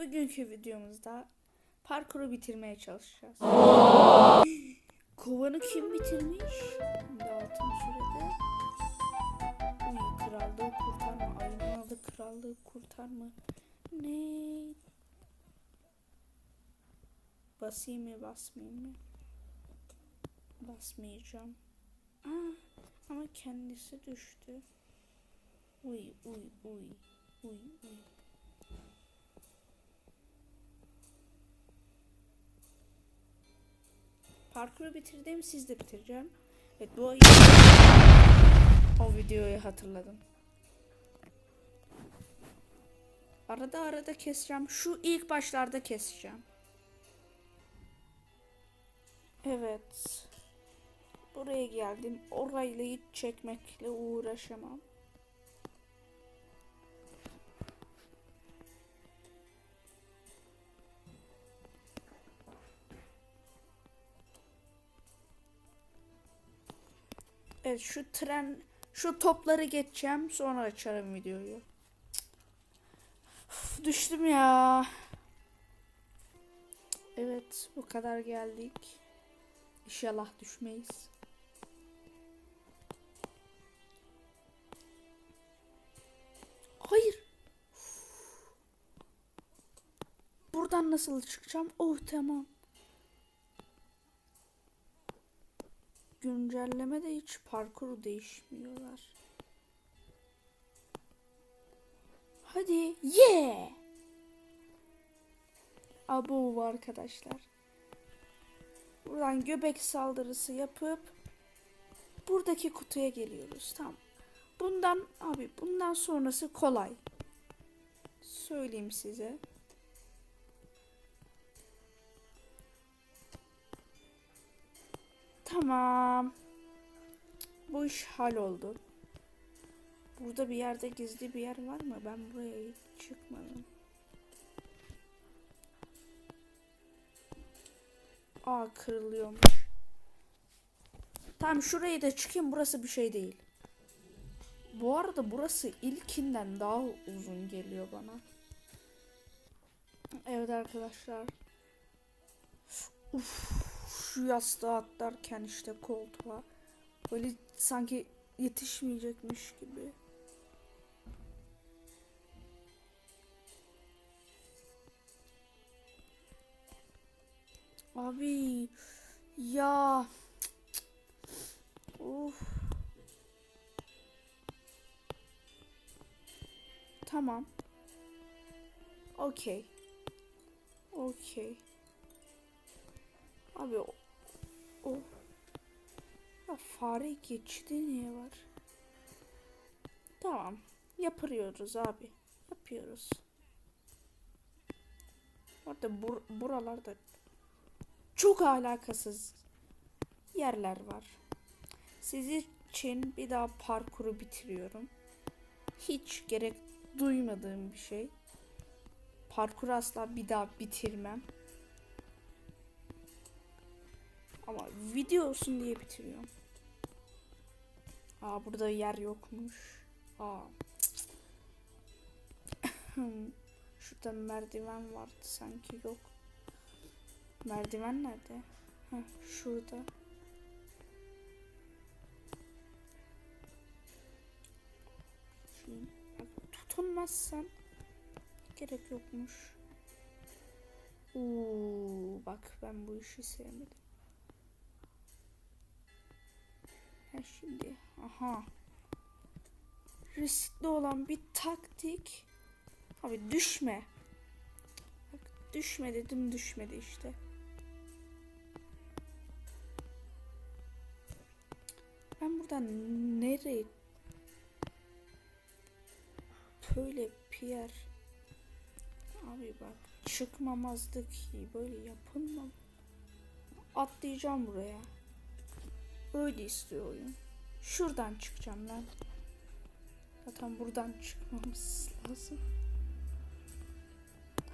Bugünkü videomuzda parkuru bitirmeye çalışacağız. Kovanı kim bitirmiş? Altın sürede. Uy krallığı kurtarma. Ayının adı krallığı kurtarma. Ne? Basayım mı basmayayım mı? Basmayacağım. Aa, ama kendisi düştü. Uy uy uy. Uy uy. Parkuru bitirdim siz de bitireceğim. Evet bu o videoyu hatırladım. Arada arada keseceğim. Şu ilk başlarda keseceğim. Evet. Buraya geldim. Orayla hiç çekmekle uğraşamam. Evet şu tren şu topları geçeceğim sonra açarım videoyu. Uf, düştüm ya. Evet bu kadar geldik. İnşallah düşmeyiz. Hayır. Buradan nasıl çıkacağım? Oh tamam. Güncelleme de hiç parkuru değişmiyorlar. Hadi. Yeah. Abo arkadaşlar. Buradan göbek saldırısı yapıp buradaki kutuya geliyoruz. Tamam. Bundan abi bundan sonrası kolay. Söyleyeyim size. Tamam. Bu iş hal oldu. Burada bir yerde gizli bir yer var mı? Ben buraya hiç çıkmadım. Aa kırılıyormuş. Tamam şuraya da çıkayım. Burası bir şey değil. Bu arada burası ilkinden daha uzun geliyor bana. Evet arkadaşlar. Uf, şu yastığı atlarken işte koltuğa. Böyle sanki yetişmeyecekmiş gibi. Abi ya Of. Tamam. Okey. Okey. Abi o, ya fare geçidi niye var? Tamam. Yapıyoruz abi. Yapıyoruz. Orada bur buralarda çok alakasız yerler var. Siz için bir daha parkuru bitiriyorum. Hiç gerek duymadığım bir şey. Parkuru asla bir daha bitirmem. Ama video olsun diye bitiriyorum. Aa burada yer yokmuş. Aa. Şurada merdiven vardı sanki yok. Merdiven nerede? Heh, şurada. Şunu tutunmazsan gerek yokmuş. Oo, bak ben bu işi sevmedim. Ha şimdi aha. Riskli olan bir taktik. Abi düşme. Bak düşme dedim düşmedi işte. Ben buradan nereye böyle Pierre abi bak çıkmamazdı ki böyle yapılma atlayacağım buraya öyle istiyor oyun şuradan çıkacağım lan zaten buradan çıkmamız lazım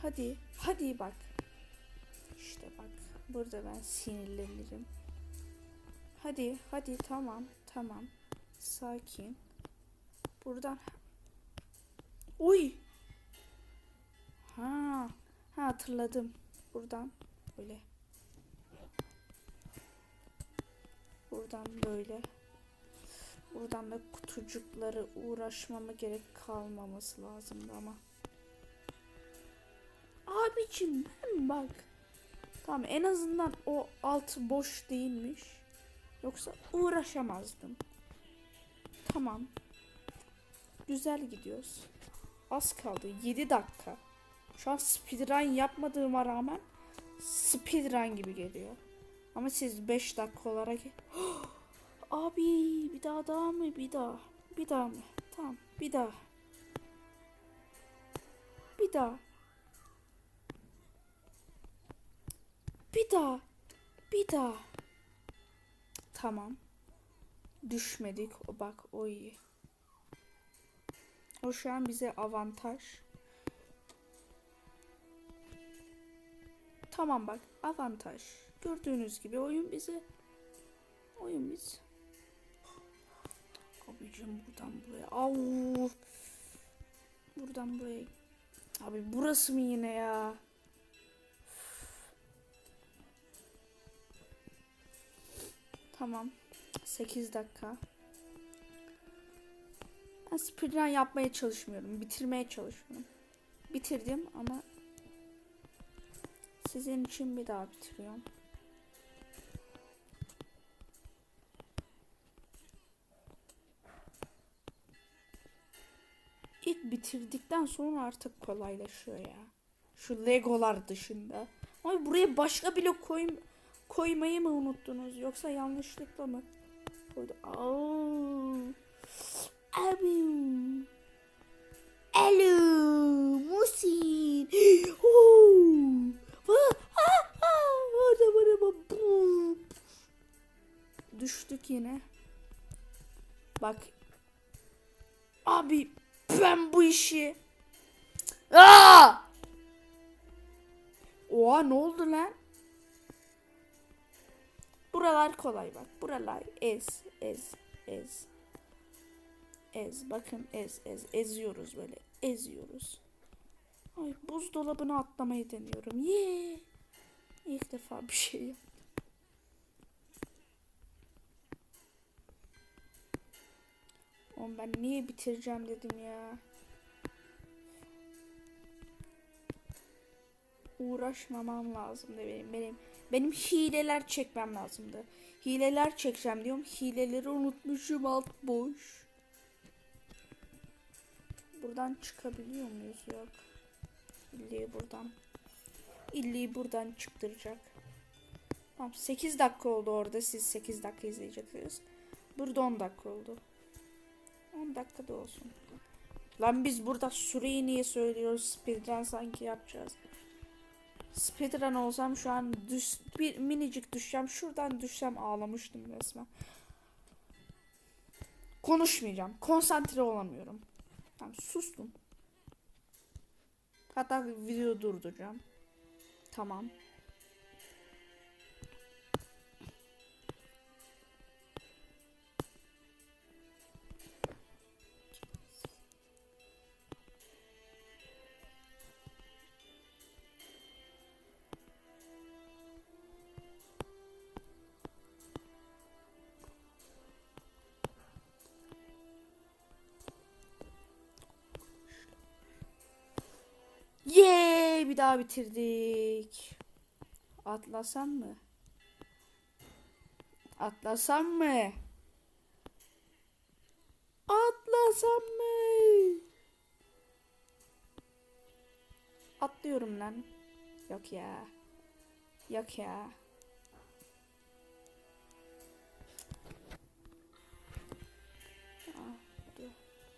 hadi hadi bak işte bak burada ben sinirlenirim hadi hadi tamam tamam sakin buradan Uy. Ha. hatırladım. Buradan böyle. Buradan böyle. Buradan da kutucukları uğraşmama gerek kalmaması lazımdı ama. Abicim ben bak. Tamam en azından o altı boş değilmiş. Yoksa uğraşamazdım. Tamam. Güzel gidiyoruz. Az kaldı. 7 dakika. Şu an speedrun yapmadığıma rağmen speedrun gibi geliyor. Ama siz 5 dakika olarak Abi bir daha daha mı? Bir daha. Bir daha mı? Tamam. Bir daha. Bir daha. Bir daha. Bir daha. Tamam. Düşmedik. Bak o iyi. O şu an bize avantaj. Tamam bak avantaj. Gördüğünüz gibi oyun bize oyun biz. Abicim buradan buraya. Au. Buradan buraya. Abi burası mı yine ya? Tamam. 8 dakika. Ben speedrun yapmaya çalışmıyorum. Bitirmeye çalışıyorum. Bitirdim ama sizin için bir daha bitiriyorum. Bitirdikten sonra artık kolaylaşıyor ya. Şu legolar dışında. Ama buraya başka blok koy koymayı mı unuttunuz yoksa yanlışlıkla mı. Abi. Alo, Musin. Düştük yine. Bak. Abi ben bu işi. Aa! Oha ne oldu lan? Buralar kolay bak. Buralar ez, ez, ez. Ez. Bakın ez, ez. Eziyoruz böyle. Eziyoruz. Ay buzdolabını atlamayı deniyorum. Yee. İlk defa bir şey yaptım. Oğlum ben niye bitireceğim dedim ya. Uğraşmamam lazımdı benim. Benim benim hileler çekmem lazımdı. Hileler çekeceğim diyorum. Hileleri unutmuşum alt boş. Buradan çıkabiliyor muyuz? Yok. İlliyi buradan. İlliyi buradan çıktıracak. Tamam 8 dakika oldu orada. Siz 8 dakika izleyeceksiniz. Burada 10 dakika oldu. 10 dakikada olsun. Lan biz burada süreyi niye söylüyoruz? Speedrun sanki yapacağız. Speedrun olsam şu an düş, bir minicik düşeceğim. Şuradan düşsem ağlamıştım resmen. Konuşmayacağım. Konsantre olamıyorum. Tamam sustum. Hatta video durduracağım. Tamam. Bir daha bitirdik. Atlasam mı? Atlasam mı? Atlasam mı? Atlıyorum lan. Yok ya. Yok ya. Ah.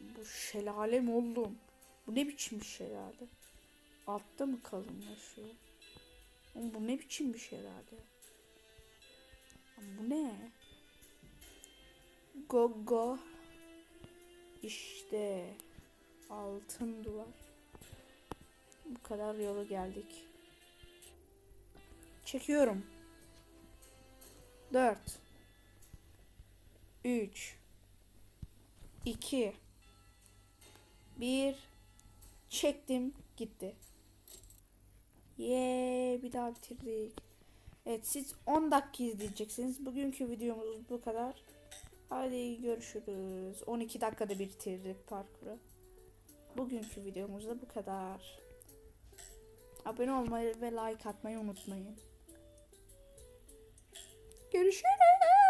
Bu şelale mi oğlum? Bu ne biçim bir şelale? Altta mı kalınlaşıyor? Oğlum bu ne biçim bir şey herhalde? Bu ne? Go go. İşte altın duvar. Bu kadar yolu geldik. Çekiyorum. 4 3 2 1 Çektim gitti. Yeee bir daha bitirdik. Evet siz 10 dakika izleyeceksiniz. Bugünkü videomuz bu kadar. Hadi görüşürüz. 12 dakikada bitirdik parkuru. Bugünkü videomuz da bu kadar. Abone olmayı ve like atmayı unutmayın. Görüşürüz.